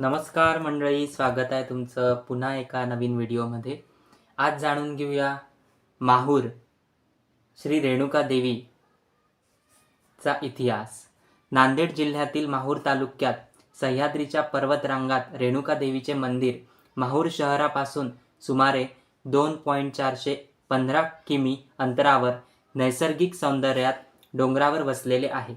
नमस्कार मंडळी स्वागत आहे तुमचं पुन्हा एका नवीन व्हिडिओमध्ये. आज जाणून घेऊया माहूर श्री रेणुका देवीचा इतिहास. नांदेड जिल्ह्यातील माहूर तालुक्यात सह्याद्रीच्या पर्वतरांगात रेणुका देवीचे मंदिर माहूर शहरापासून सुमारे दोन पॉईंट चारशे पंधरा किमी अंतरावर नैसर्गिक सौंदर्यात डोंगरावर वसलेले आहे.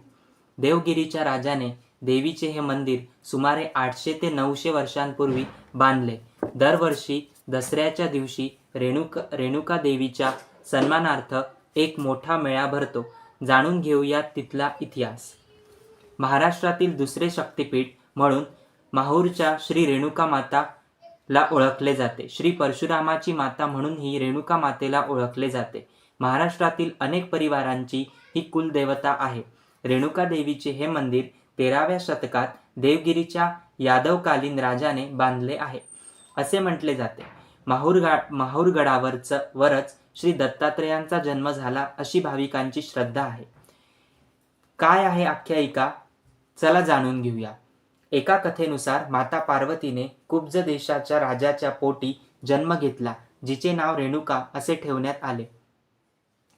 देवगिरीच्या राजाने देवीचे हे मंदिर सुमारे आठशे ते नऊशे वर्षांपूर्वी बांधले. दरवर्षी दसऱ्याच्या दिवशी रेणुका रेणुका देवीच्या सन्मानार्थ एक मोठा मेळा भरतो. जाणून घेऊया तिथला इतिहास. महाराष्ट्रातील दुसरे शक्तिपीठ म्हणून माहूरच्या श्री रेणुका माताला ओळखले जाते. श्री परशुरामाची माता म्हणून ही रेणुका मातेला ओळखले जाते. महाराष्ट्रातील अनेक परिवारांची ही कुलदेवता आहे. रेणुका देवीचे हे मंदिर तेराव्या शतकात देवगिरीच्या यादवकालीन राजाने बांधले आहे. असे म्हटले जाते. माहूरगा माहूरगडावरच वरच श्री दत्तात्रेयांचा जन्म झाला अशी भाविकांची श्रद्धा आहे. काय आहे आख्यायिका? चला जाणून घेऊया. एका कथेनुसार माता पार्वतीने कुब्ज देशाच्या राजाच्या पोटी जन्म घेतला जिचे नाव रेणुका असे ठेवण्यात आले.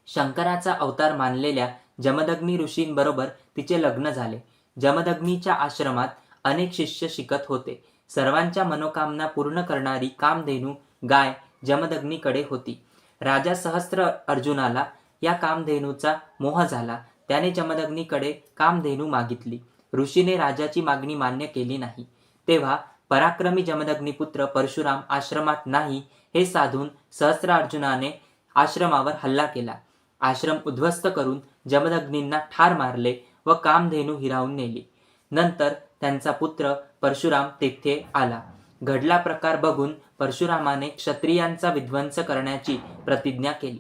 शंकराचा अवतार मानलेल्या जमदग्नी ऋषींबरोबर तिचे लग्न झाले. जमदग्नीच्या आश्रमात अनेक शिष्य शिकत होते. सर्वांच्या मनोकामना पूर्ण करणारी कामधेनू गाय जमदग्नीकडे होती. राजा सहस्र अर्जुनाला या कामधेनूचा मोह झाला. त्याने जमदग्नीकडे कामधेनू मागितली. ऋषीने राजाची मागणी मान्य केली नाही. तेव्हा पराक्रमी जमदग्नीपुत्र परशुराम आश्रमात नाही हे साधून सहस्र अर्जुनाने आश्रमावर हल्ला केला. आश्रम उद्ध्वस्त करून जमदग्नींना ठार मारले. व कामधेनू हिरावून नेली. नंतर त्यांचा पुत्र परशुराम तेथे आला. घडला प्रकार बघून परशुरामाने क्षत्रियांचा विध्वंस करण्याची प्रतिज्ञा केली.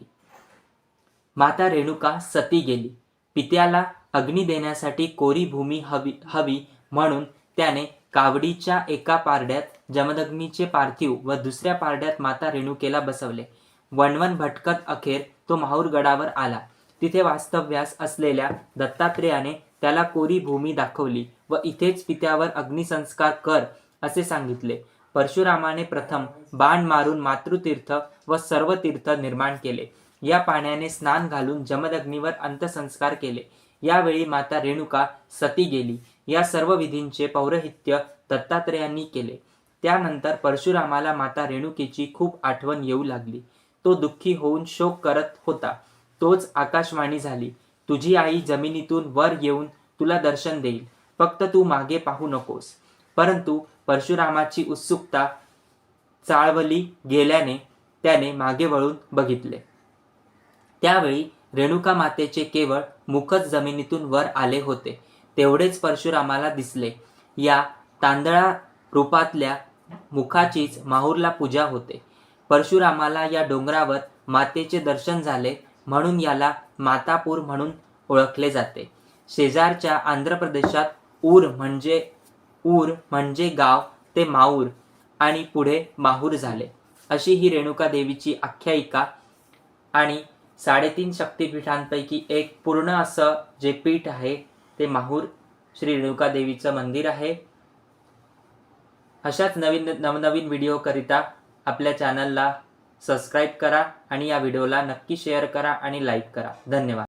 माता रेणुका सती गेली. पित्याला अग्नी देण्यासाठी कोरी भूमी हवी हवी म्हणून त्याने कावडीच्या एका पारड्यात जमदग्नीचे पार्थिव व दुसऱ्या पारड्यात माता रेणुकेला बसवले. वणवण भटकत अखेर तो माहूरगडावर आला. तिथे वास्तव्यास असलेल्या दत्तात्रेयाने त्याला कोरी भूमी दाखवली व इथेच पित्यावर अग्निसंस्कार कर असे सांगितले. परशुरामाने प्रथम बाण मारून मातृतीर्थ व सर्व तीर्थ निर्माण केले. या पाण्याने स्नान घालून जमदग्नीवर अंत्यसंस्कार केले. यावेळी माता रेणुका सती गेली. या सर्व विधींचे पौरोहित्य दत्तात्रेयांनी केले. त्यानंतर परशुरामाला माता रेणुकेची खूप आठवण येऊ लागली. तो दुःखी होऊन शोक करत होता. तोच आकाशवाणी झाली. तुझी आई जमिनीतून वर येऊन तुला दर्शन देईल. फक्त तू मागे पाहू नकोस. परंतु परशुरामाची उत्सुकता चाळवली गेल्याने त्याने मागे वळून बघितले. त्यावेळी रेणुका मातेचे केवळ मुखच जमिनीतून वर आले होते. तेवढेच परशुरामाला दिसले. या तांदळा रूपातल्या मुखाचीच माहूरला पूजा होते. परशुरामाला या डोंगरावर मातेचे दर्शन झाले. म्हणून याला मातापूर म्हणून ओळखले जाते. शेजारच्या आंध्र प्रदेशात ऊर म्हणजे ऊर म्हणजे गाव ते माऊर आणि पुढे माहूर झाले. अशी ही रेणुका देवीची आख्यायिका आणि साडेतीन शक्तिपीठांपैकी एक पूर्ण असं जे पीठ आहे ते माहूर श्री रेणुका देवीचं मंदिर आहे. अशाच नवीन नवनवीन व्हिडिओकरिता आपल्या चॅनलला सबस्क्राईब करा आणि या व्हिडिओला नक्की शेअर करा आणि लाईक करा. धन्यवाद.